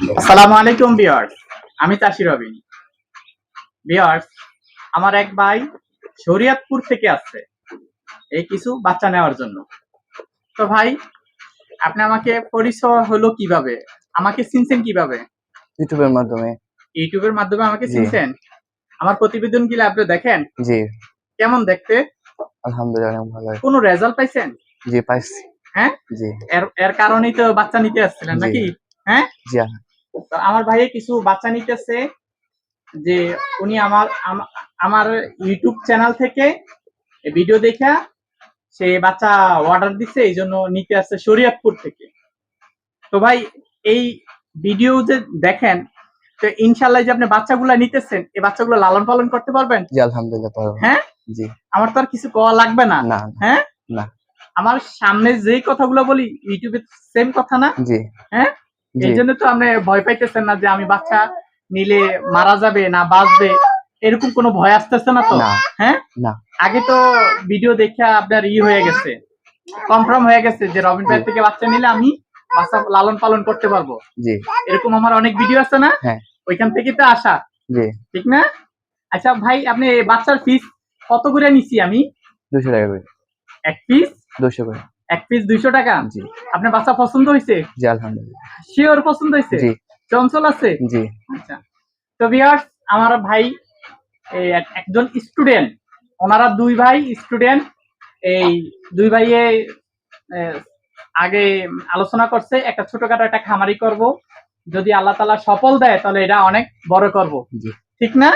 আসসালামু আলাইকুম বিয়ার্স আমি চাষি রবিন বিয়ার্স আমার এক ভাই শরিয়তপুর থেকে আসছে এই কিছু বাচ্চা নেওয়ার জন্য। তো ভাই আপনি আমাকে পরিচয় হলো কীভাবে? আমাকে চিনছেন কীভাবে? ইউটিউবের মাধ্যমে। ইউটিউবের মাধ্যমে আমাকে চিনছেন? আমার প্রতিবেদন কি আপনি দেখেন? জি। কেমন দেখতে? আলহামদুলিল্লাহ ভালো। কোনো রেজাল্ট পাইছেন? জি পাইছি। হ্যাঁ? জি। এর এর কারণেই তো বাচ্চা নিতে আসছিলেন নাকি? হ্যাঁ? জি আমার ভাইয়ে কিছু বাচ্চা নিতেছে যে উনি আমার আমার ইউটিউব চ্যানেল থেকে ভিডিও দেখা সে বাচ্চা অর্ডার দিছে এই জন্য নিতে আসছে শরীয়তপুর থেকে। তো ভাই এই ভিডিও যে দেখেন তো ইনশাল্লাহ যে আপনি বাচ্চাগুলা নিতেছেন এই বাচ্চাগুলো লালন পালন করতে পারবেন? জি আলহামদুলিল্লাহ হ্যাঁ? জি। আমার তো আর কিছু কওয়া লাগবে না। না হ্যাঁ? না। আমার সামনে যে কথাগুলো বলি ইউটিউবে সেম কথা না? জি। হ্যাঁ? এই জন্য তো আপনি ভয় পাইতেছেন না যে আমি বাচ্চা নিলে মারা যাবে না বাঁচবে এরকম কোনো ভয় আসতেছে না তো? হ্যাঁ? না। আগে তো ভিডিও দেখে আপনার ই হয়ে গেছে কনফার্ম হয়ে গেছে যে রবিন ভাই থেকে বাচ্চা নিলে আমি বাচ্চা লালন পালন করতে পারব। জি। এরকম আমার অনেক ভিডিও আছে না? হ্যাঁ। ওইখান থেকে তো আসা। জি। ঠিক না? আচ্ছা ভাই আপনি বাচ্চার ফিস কত করে নিছি আমি? দুশো টাকা করে। এক পিস দুশো করে। এক পিস দুইশো টাকা। জি। আপনার বাচ্চা পছন্দ হয়েছে? জি আলহামদুলিল্লাহ। শিওর পছন্দ হয়েছে? জি। চঞ্চল আছে? জি। আচ্ছা। তো ভিউয়ার্স আমার ভাই এই একজন স্টুডেন্ট ওনারা দুই ভাই স্টুডেন্ট এই দুই ভাইয়ে আগে আলোচনা করছে একটা ছোটখাটো একটা খামারি করব। যদি আল্লাহ তালা সফল দেয় তাহলে এটা অনেক বড় করব। জি। ঠিক না?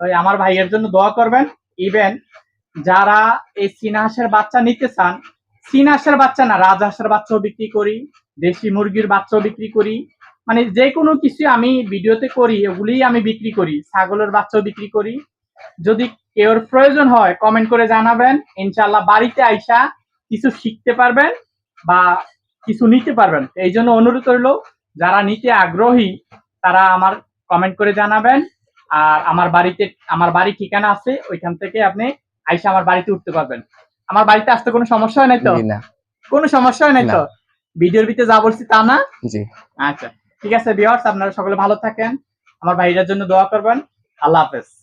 ওই আমার ভাইয়ের জন্য দোয়া করবেন। ইভেন যারা এই চীনা হাঁসের বাচ্চা নিতে চান চীনা হাঁসের বাচ্চা না, রাজ রাজহাঁসের বাচ্চাও বিক্রি করি, দেশি মুরগির বাচ্চাও বিক্রি করি। মানে যে কোনো কিছু আমি ভিডিওতে করি, ওগুলিই আমি বিক্রি করি, ছাগলের বাচ্চাও বিক্রি করি। যদি কেউর প্রয়োজন হয় কমেন্ট করে জানাবেন ইনশাল্লাহ বাড়িতে আইসা কিছু শিখতে পারবেন বা কিছু নিতে পারবেন। এই জন্য অনুরোধ রইল, যারা নিতে আগ্রহী, তারা আমার কমেন্ট করে জানাবেন। আর আমার বাড়িতে, আমার বাড়ি ঠিকানা আছে, ওইখান থেকে আপনি আইসা আমার বাড়িতে উঠতে পারবেন। আমার বাড়িতে আসতে কোনো সমস্যা হয় নাই তো? না। কোনো সমস্যা হয় নাই তো? ভিডিওর ভিতরে যা বলছি তা না? জি। আচ্ছা ঠিক আছে বিয়ার্স আপনারা সকলে ভালো থাকেন। আমার ভাইটার জন্য দোয়া করবেন। আল্লাহ হাফেজ।